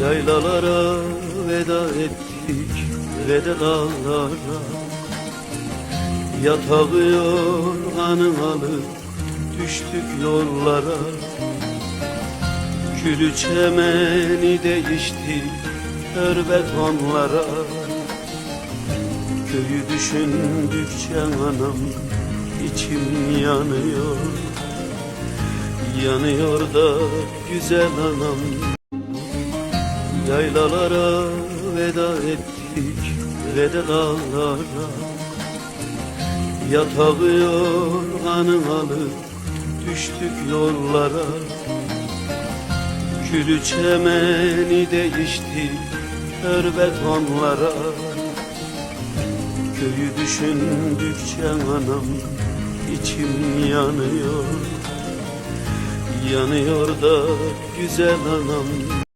Yaylalara veda ettik ve de dağlara. Yatağı yorganı alıp düştük yollara. Külü çemeni değiştik kör betonlara Köyü düşündükçe anam içim yanıyor. Yanıyor da güzel anam Yaylalara veda ettik ve de dağlara Yatağı yorganı alıp düştük yollara. Külü çemeni değiştik kör betonlara Köyü düşündükçe anam içim yanıyor. Yanıyor da güzel anam